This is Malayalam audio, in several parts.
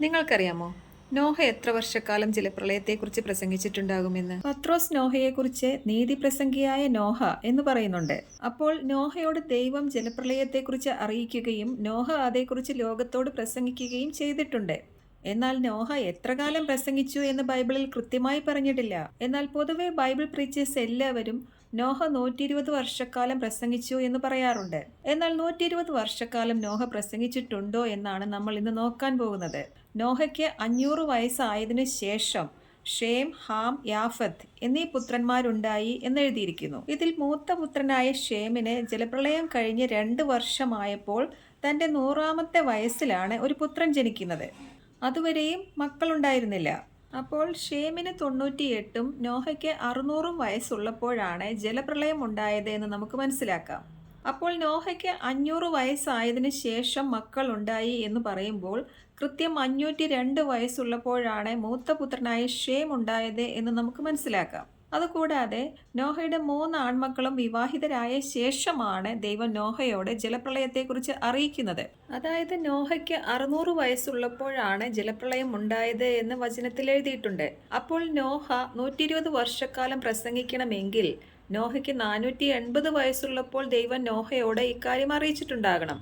നിങ്ങൾക്കറിയാമോ? നോഹ എത്ര വർഷക്കാലം ജലപ്രളയത്തെക്കുറിച്ച് പ്രസംഗിച്ചിട്ടുണ്ടാകുമെന്ന്? പത്രോസ് നോഹയെക്കുറിച്ച് നീതി പ്രസംഗിയായ നോഹ എന്ന് പറയുന്നുണ്ട്. അപ്പോൾ നോഹയോട് ദൈവം ജലപ്രളയത്തെക്കുറിച്ച് അറിയിക്കുകയും നോഹ അതേക്കുറിച്ച് ലോകത്തോട് പ്രസംഗിക്കുകയും ചെയ്തിട്ടുണ്ട്. എന്നാൽ നോഹ എത്ര കാലം പ്രസംഗിച്ചു എന്ന് ബൈബിളിൽ കൃത്യമായി പറഞ്ഞിട്ടില്ല. എന്നാൽ പൊതുവെ ബൈബിൾ പ്രീച്ചേഴ്സ് എല്ലാവരും നോഹ നൂറ്റി ഇരുപത് വർഷക്കാലം പ്രസംഗിച്ചു എന്ന് പറയാറുണ്ട്. എന്നാൽ നൂറ്റി ഇരുപത് വർഷക്കാലം നോഹ പ്രസംഗിച്ചിട്ടുണ്ടോ എന്നാണ് നമ്മൾ ഇന്ന് നോക്കാൻ പോകുന്നത്. നോഹയ്ക്ക് അഞ്ഞൂറ് വയസ്സായതിനു ശേഷം ഷേം ഹാം യാഫത്ത് എന്നീ പുത്രന്മാരുണ്ടായി എന്നെഴുതിയിരിക്കുന്നു. ഇതിൽ മൂത്ത പുത്രനായ ഷേമിന് ജലപ്രളയം കഴിഞ്ഞ് രണ്ട് വർഷമായപ്പോൾ തന്റെ നൂറാമത്തെ വയസ്സിലാണ് ഒരു പുത്രൻ ജനിക്കുന്നത്. അതുവരെയും മക്കളുണ്ടായിരുന്നില്ല. അപ്പോൾ ഷേമിന് തൊണ്ണൂറ്റിയെട്ടും നോഹയ്ക്ക് അറുന്നൂറും വയസ്സുള്ളപ്പോഴാണ് ജലപ്രളയം ഉണ്ടായത് എന്ന് നമുക്ക് മനസ്സിലാക്കാം. അപ്പോൾ നോഹയ്ക്ക് അഞ്ഞൂറ് വയസ്സായതിനു ശേഷം മക്കൾ ഉണ്ടായി എന്ന് പറയുമ്പോൾ കൃത്യം അഞ്ഞൂറ്റി രണ്ട് വയസ്സുള്ളപ്പോഴാണ് മൂത്ത പുത്രനായ ഷേം ഉണ്ടായത് എന്ന് നമുക്ക് മനസ്സിലാക്കാം. അതുകൂടാതെ നോഹയുടെ മൂന്ന് ആൺമക്കളും വിവാഹിതരായ ശേഷമാണ് ദൈവം നോഹയോട് ജലപ്രളയത്തെക്കുറിച്ച് അറിയിക്കുന്നത്. അതായത് നോഹയ്ക്ക് അറുന്നൂറ് വയസ്സുള്ളപ്പോഴാണ് ജലപ്രളയം ഉണ്ടായത് എന്ന് വചനത്തിൽ എഴുതിയിട്ടുണ്ട്. അപ്പോൾ നോഹ നൂറ്റി ഇരുപത് വർഷക്കാലം പ്രസംഗിക്കണമെങ്കിൽ നോഹയ്ക്ക് നാനൂറ്റി എൺപത് വയസ്സുള്ളപ്പോൾ ദൈവം നോഹയോട് ഇക്കാര്യം അറിയിച്ചിട്ടുണ്ടാകണം.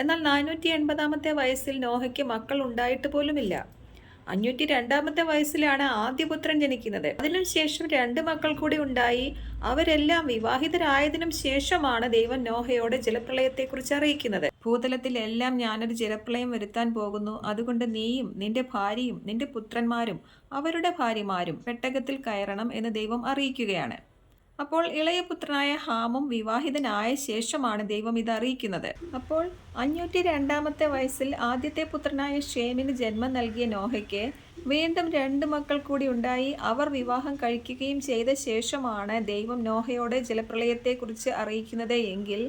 എന്നാൽ നാനൂറ്റി എൺപതാമത്തെ വയസ്സിൽ നോഹയ്ക്ക് മക്കൾ ഉണ്ടായിട്ട് പോലുമില്ല. അഞ്ഞൂറ്റി രണ്ടാമത്തെ വയസ്സിലാണ് ആദ്യ പുത്രൻ ജനിക്കുന്നത് അതിനുശേഷം രണ്ട് മക്കൾ കൂടി ഉണ്ടായി. അവരെല്ലാം വിവാഹിതരായതിനും ശേഷമാണ് ദൈവം നോഹയോട് ജലപ്രളയത്തെക്കുറിച്ച് അറിയിക്കുന്നത്. ഭൂതലത്തിലെല്ലാം ഞാനൊരു ജലപ്രളയം വരുത്താൻ പോകുന്നു. അതുകൊണ്ട് നീയും നിന്റെ ഭാര്യയും നിന്റെ പുത്രന്മാരും അവരുടെ ഭാര്യമാരും പെട്ടകത്തിൽ കയറണം എന്ന് ദൈവം അറിയിക്കുകയാണ്. അപ്പോൾ ഇളയപുത്രനായ ഹാമും വിവാഹിതനായ ശേഷമാണ് ദൈവം ഇത് അറിയിക്കുന്നത്. അപ്പോൾ അഞ്ഞൂറ്റി രണ്ടാമത്തെ വയസ്സിൽ ആദ്യത്തെ പുത്രനായ ഷേമിന് ജന്മം നൽകിയ നോഹയ്ക്ക് വീണ്ടും രണ്ട് മക്കൾ കൂടി ഉണ്ടായി. അവർ വിവാഹം കഴിക്കുകയും ചെയ്ത ശേഷമാണ് ദൈവം നോഹയോടെ ജലപ്രളയത്തെക്കുറിച്ച് അറിയിക്കുന്നത് എങ്കിൽ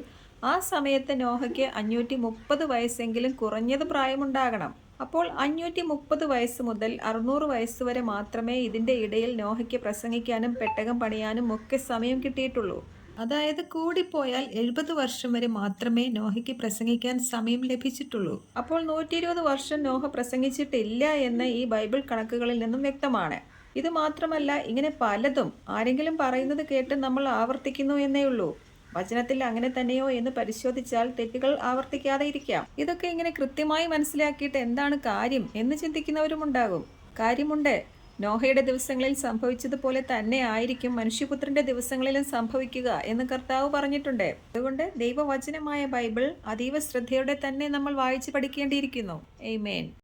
ആ സമയത്ത് നോഹയ്ക്ക് അഞ്ഞൂറ്റി മുപ്പത് വയസ്സെങ്കിലും കുറഞ്ഞത് പ്രായമുണ്ടാകണം. അപ്പോൾ അഞ്ഞൂറ്റി മുപ്പത് വയസ്സ് മുതൽ അറുന്നൂറ് വയസ്സ് വരെ മാത്രമേ ഇതിന്റെ ഇടയിൽ നോഹയ്ക്ക് പ്രസംഗിക്കാനും പെട്ടകം പണിയാനും ഒക്കെ സമയം കിട്ടിയിട്ടുള്ളൂ. അതായത് കൂടിപ്പോയാൽ എഴുപത് വർഷം വരെ മാത്രമേ നോഹയ്ക്ക് പ്രസംഗിക്കാൻ സമയം ലഭിച്ചിട്ടുള്ളൂ. അപ്പോൾ നൂറ്റി ഇരുപത് വർഷം നോഹ പ്രസംഗിച്ചിട്ടില്ല എന്ന് ഈ ബൈബിൾ കണക്കുകളിൽ നിന്നും വ്യക്തമാണ്. ഇത് മാത്രമല്ല ഇങ്ങനെ പലതും ആരെങ്കിലും പറയുന്നത് കേട്ട് നമ്മൾ ആവർത്തിക്കുന്നു എന്നേ ഉള്ളൂ. വചനത്തിൽ അങ്ങനെ തന്നെയോ എന്ന് പരിശോധിച്ചാൽ തെറ്റുകൾ ആവർത്തിക്കാതെ ഇരിക്കാം ഇതൊക്കെ ഇങ്ങനെ കൃത്യമായി മനസ്സിലാക്കിയിട്ട് എന്താണ് കാര്യം എന്ന് ചിന്തിക്കുന്നവരും ഉണ്ടാകും കാര്യമുണ്ട്. നോഹയുടെ ദിവസങ്ങളിൽ സംഭവിച്ചതുപോലെ തന്നെ ആയിരിക്കും മനുഷ്യപുത്രന്റെ ദിവസങ്ങളിലും സംഭവിക്കുക എന്ന് കർത്താവ് പറഞ്ഞിട്ടുണ്ട്. അതുകൊണ്ട് ദൈവവചനമായ ബൈബിൾ അതീവ ശ്രദ്ധയോടെ തന്നെ നമ്മൾ വായിച്ചു പഠിക്കേണ്ടിയിരിക്കുന്നു. എയ്മേൻ